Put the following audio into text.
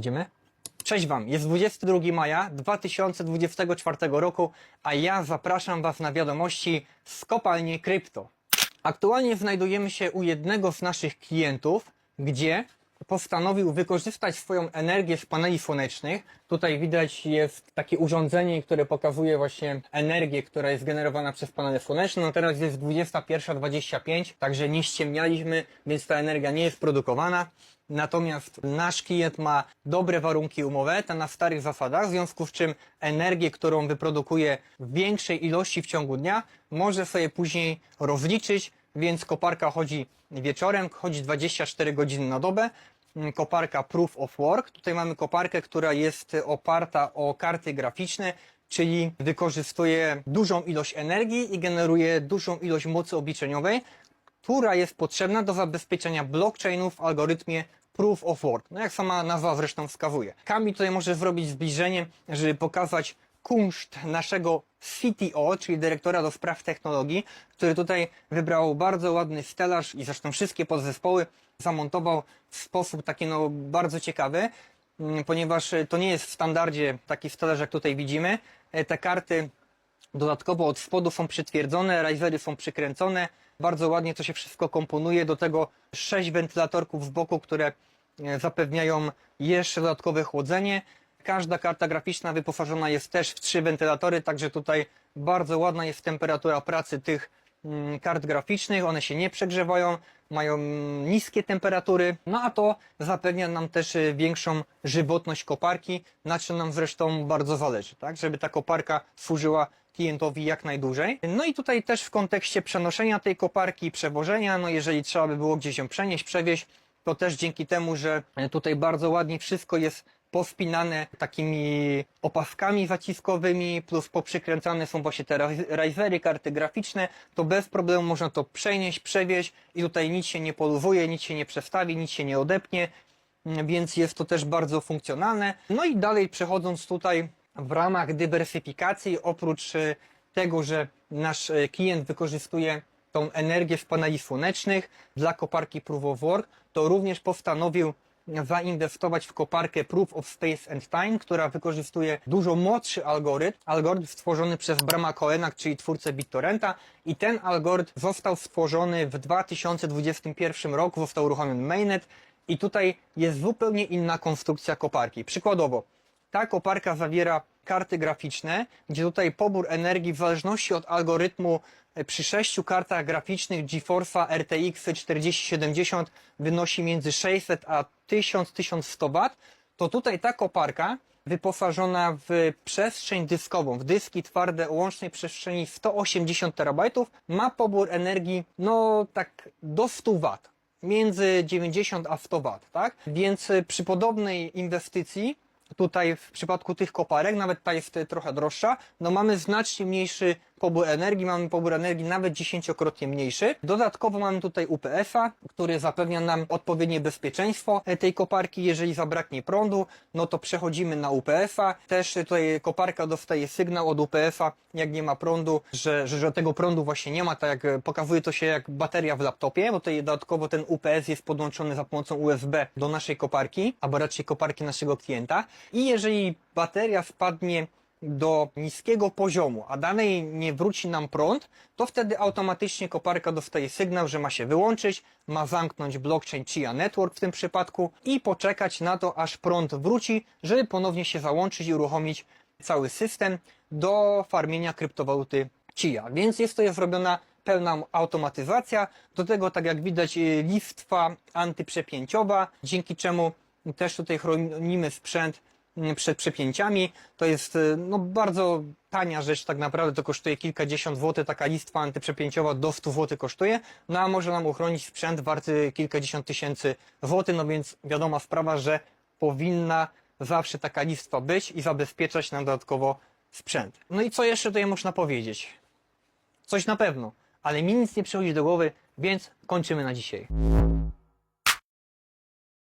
Idziemy? Cześć Wam, jest 22 maja 2024 roku, a ja zapraszam Was na wiadomości z kopalni krypto. Aktualnie znajdujemy się u jednego z naszych klientów, gdzie postanowił wykorzystać swoją energię z paneli słonecznych. Tutaj widać jest takie urządzenie, które pokazuje właśnie energię, która jest generowana przez panele słoneczne. No teraz jest 21.25, także nie ściemnialiśmy, więc ta energia nie jest produkowana. Natomiast nasz klient ma dobre warunki umowe, te na starych zasadach, w związku z czym energię, którą wyprodukuje w większej ilości w ciągu dnia, może sobie później rozliczyć, więc koparka chodzi wieczorem, chodzi 24 godziny na dobę. Mm, Koparka Proof of Work. Tutaj mamy koparkę, która jest oparta o karty graficzne, czyli wykorzystuje dużą ilość energii i generuje dużą ilość mocy obliczeniowej, która jest potrzebna do zabezpieczenia blockchainów w algorytmie Proof of Work. No jak sama nazwa zresztą wskazuje. Kamil tutaj może zrobić zbliżenie, żeby pokazać kunszt naszego CTO, czyli dyrektora do spraw technologii, który tutaj wybrał bardzo ładny stelaż i zresztą wszystkie podzespoły zamontował w sposób taki no bardzo ciekawy, mm, ponieważ to nie jest w standardzie taki stelaż jak tutaj widzimy. E, Te karty Dodatkowo od spodu są przytwierdzone, risery są przykręcone. Bardzo ładnie to się wszystko komponuje. Do tego sześć wentylatorków z boku, które e, zapewniają jeszcze dodatkowe chłodzenie. Każda karta graficzna wyposażona jest też w trzy wentylatory, także tutaj bardzo ładna jest temperatura pracy tych mm, kart graficznych. One się nie przegrzewają, mają mm, niskie temperatury, no a to zapewnia nam też e, większą żywotność koparki, na czym nam zresztą bardzo zależy, tak, żeby ta koparka służyła klientowi jak najdłużej. No i tutaj też w kontekście przenoszenia tej koparki, przewożenia, no jeżeli trzeba by było gdzieś ją przenieść, przewieźć, to też dzięki temu, że tutaj bardzo ładnie wszystko jest pospinane takimi opaskami zaciskowymi, plus poprzykręcane są właśnie te risery, karty graficzne, to bez problemu można to przenieść, przewieźć i tutaj nic się nie poluzuje, nic się nie przestawi, nic się nie odepnie, mm, więc jest to też bardzo funkcjonalne. No i dalej przechodząc tutaj w ramach dywersyfikacji, oprócz e, tego, że nasz e, klient wykorzystuje tą energię z paneli słonecznych dla koparki Proof of Work, to również postanowił zainwestować w koparkę Proof of Space and Time, która wykorzystuje dużo młodszy algorytm, algorytm stworzony przez Brama Cohena, czyli twórcę BitTorrenta. I ten algorytm został stworzony w 2021 roku, został uruchomiony mainnet. I tutaj jest zupełnie inna konstrukcja koparki. Przykładowo, ta koparka zawiera karty graficzne, gdzie tutaj pobór energii w zależności od algorytmu e, przy sześciu kartach graficznych GeForce'a RTX 4070 wynosi między 600 a 1000-1100 W, to tutaj ta koparka wyposażona w przestrzeń dyskową, w dyski twarde o łącznej przestrzeni 180 terabajtów, ma pobór energii no tak do 100 W między 90 a 100 W, tak? Więc przy podobnej inwestycji, tutaj w przypadku tych koparek, nawet ta jest y, trochę droższa, no mamy znacznie mniejszy pobór energii, mamy pobór energii nawet dziesięciokrotnie mniejszy. Dodatkowo mamy tutaj UPS-a, który zapewnia nam odpowiednie bezpieczeństwo e, tej koparki. Jeżeli zabraknie prądu, no to przechodzimy na UPS-a. Też y, tutaj koparka dostaje sygnał od UPS-a, jak nie ma prądu, że, że, że tego prądu właśnie nie ma, tak jak e, pokazuje to się jak bateria w laptopie, bo tutaj dodatkowo ten UPS jest podłączony za pomocą USB do naszej koparki, albo raczej koparki naszego klienta. I jeżeli bateria spadnie do niskiego poziomu, a dalej nie wróci nam prąd, to wtedy automatycznie koparka dostaje sygnał, że ma się wyłączyć, ma zamknąć blockchain Chia Network w tym przypadku i poczekać na to, aż prąd wróci, żeby ponownie się załączyć i uruchomić cały system do farmienia kryptowaluty Chia. Więc jest to zrobiona pełna automatyzacja. Do tego, tak jak widać, listwa antyprzepięciowa, dzięki czemu też tutaj chronimy sprzęt przed przepięciami. To jest y, no, bardzo tania rzecz, tak naprawdę to kosztuje kilkadziesiąt złotych, taka listwa antyprzepięciowa do 100 złotych kosztuje, no a może nam uchronić sprzęt warty kilkadziesiąt tysięcy złotych, no więc wiadoma sprawa, że powinna zawsze taka listwa być i zabezpieczać nam dodatkowo sprzęt. No i co jeszcze tutaj można powiedzieć? Coś na pewno, ale mi nic nie przychodzi do głowy, więc kończymy na dzisiaj.